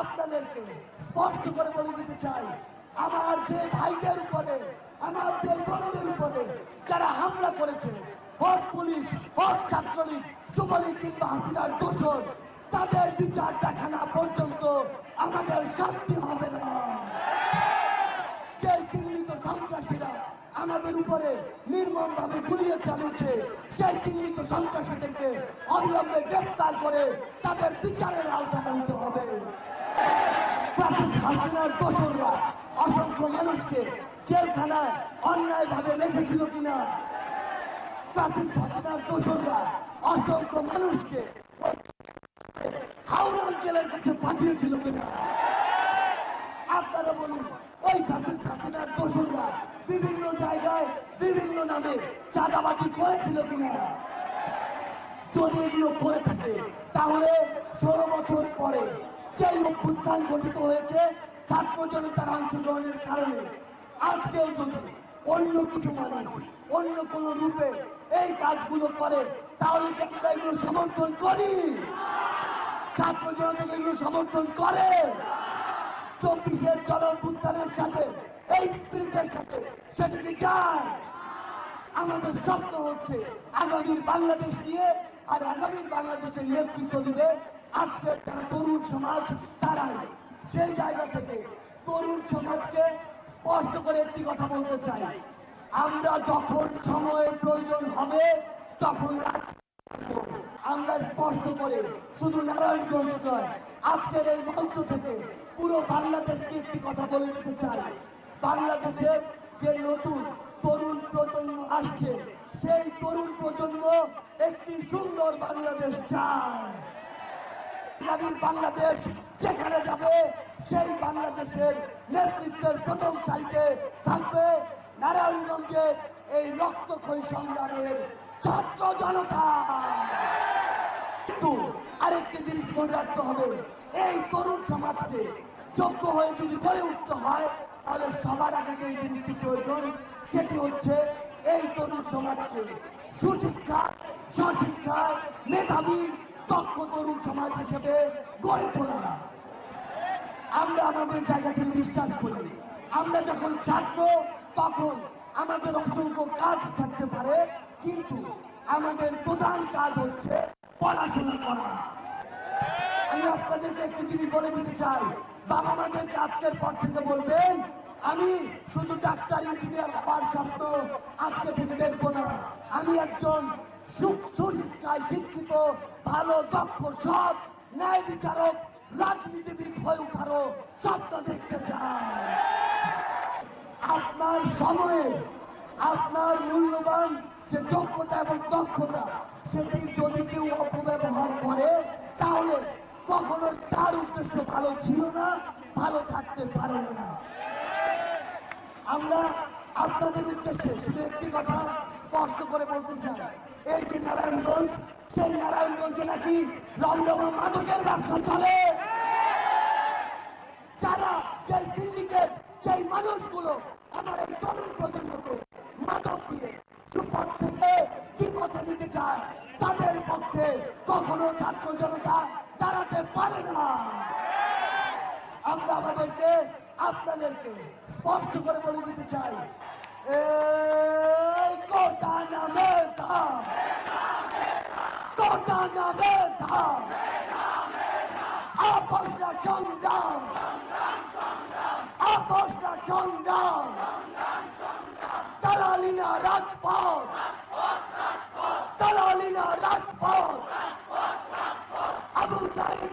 আপনাদেরকে স্পষ্ট করে বলে দিতে চাই, আমার যে ভাইদের উপরে, আমার যে বন্ধের উপরে যারা হামলা করেছে হোক পুলিশ হোক ছাত্রলীগ, যুবলীগ কিংবা হাসিনার দোষর, তাদের বিচার দেখা না পর্যন্ত আমাদের শান্তি হবে না। আমাদের উপরে নির্মম ভাবে গুলিয়ে চালিয়েছে সেই চিহ্নিত সন্ত্রাসীদেরকে অবিলম্বে গ্রেফতার করে তাদের বিচারের আওতায় আনতে হবে। অসংখ্য মানুষকে জেলখানায় অন্যায় ভাবে রেখেছিল কিনা? দোসররা অসংখ্য মানুষকে হাওড়া কাছে পাঠিয়েছিল কিনা? আপনারা বলুন, ওই ফ্যাসিস্ট হাসিনার দোসররা বিভিন্ন জায়গায়, বিভিন্ন নামে চাঁদাবাজি করেছিল কিনা। যদি এগুলো করে থাকে, তাহলে ষোলো বছর পরে যেই অভ্যুত্থান গঠিত হয়েছে ছাত্র জনতার অংশগ্রহণের কারণে আজকেও যদি অন্য কিছু মানুষ, অন্য কোন রূপে এই কাজগুলো করে, তাহলে কি আমরা এগুলো সমর্থন করি? ছাত্র জনতাকে এগুলো সমর্থন করে? চব্বিশের জনপুত্থানের সাথে এই স্পিরিটের সাথে সেটিকে চায়? আমাদের স্বপ্ন হচ্ছে আগামীর বাংলাদেশ নিয়ে আর আগামীর বাংলাদেশের নেতৃত্ব দিবে আজকের যারা তরুণ সমাজ তারাই। সেই জায়গা থেকে তরুণ সমাজকে স্পষ্ট করে একটি কথা বলতে চাই। আমরা যখন সময়ের প্রয়োজন হবে, তখন আমরা স্পষ্ট করে শুধু নারায়ণগঞ্জ নয়, আজকের এই মঞ্চ থেকে পুরো বাংলাদেশকে একটি কথা বলে দিতে চাই। বাংলাদেশের যে নতুন তরুণ প্রজন্ম আসছে, সেই তরুণ প্রজন্ম একটি সুন্দর বাংলাদেশ চায়। বাংলাদেশ যেখানে যাবে, সেই বাংলাদেশের নেতৃত্বের প্রথম সারিতে থাকবে নারায়ণগঞ্জের এই রক্তক্ষয়ী সংগ্রামের ছাত্র জনতা। কিন্তু আরেকটি জিনিস মনে রাখতে হবে, এই তরুণ সমাজকে যোগ্য হয়ে যদি গড়ে উঠতে হয় তাহলে সবার আগে যে জিনিসটি প্রয়োজন, সেটি হচ্ছে এই তরুণ সমাজকে সুশিক্ষা স্বশিক্ষা মেধাবী, দক্ষ তরুণ সমাজ হিসেবে গড়ে তোলা। আমরা আমাদের জায়গা থেকে বিশ্বাস করি। আমরা যখন ছাত্র, তখন আমাদের অসংখ্য কাজ থাকতে পারে, কিন্তু আমাদের প্রধান কাজ হচ্ছে পড়াশোনা করা। আমি আপনাদেরকে একটি জিনিস বলে দিতে চাই। বাবা মাদেরকে আজকের পর থেকে বলবেন, আমি শুধু ডাক্তার, ইঞ্জিনিয়ার হওয়ার স্বপ্ন আজকে থেকে দেখব না। আমি একজন সুশিক্ষায় শিক্ষিত, ভালো, দক্ষ, সৎ ন্যায় বিচারক, রাজনীতিবিদ হয়ে উঠারও স্বপ্ন দেখতে চাই। আপনার সময়ে আপনার মূল্যবান যে যোগ্যতা এবং দক্ষতা, সেটি যদি কেউ কখনো তার উদ্দেশ্য ভালো ছিল না, ভালো থাকতে পারে না। আমরা আপনাদের উদ্দেশ্যে শুধু একটি কথা স্পষ্ট করে বলতে চাই। এই যে নারায়ণগঞ্জ, সেই নারায়ণগঞ্জে নাকি রমরমা মাদকের ব্যবসা চলে? যারা সেই সিন্ডিকেট সেই মানুষগুলো আমার এই তরুণ প্রজন্মকে মাদক দিয়ে সুপথ থেকে বিপথে নিতে চায় তাদের পক্ষে কখনো ছাত্র জনতা দাঁড়াতে পারে না আমরা আমাদেরকে আপনাদেরকে স্পষ্ট করে বলে দিতে চাই কোটা নামে কোটা নামে আপসটা সংগ্রাম আপসটা সংগ্রাম রাজপথ দালালি না রাজপথ আবু সাহেব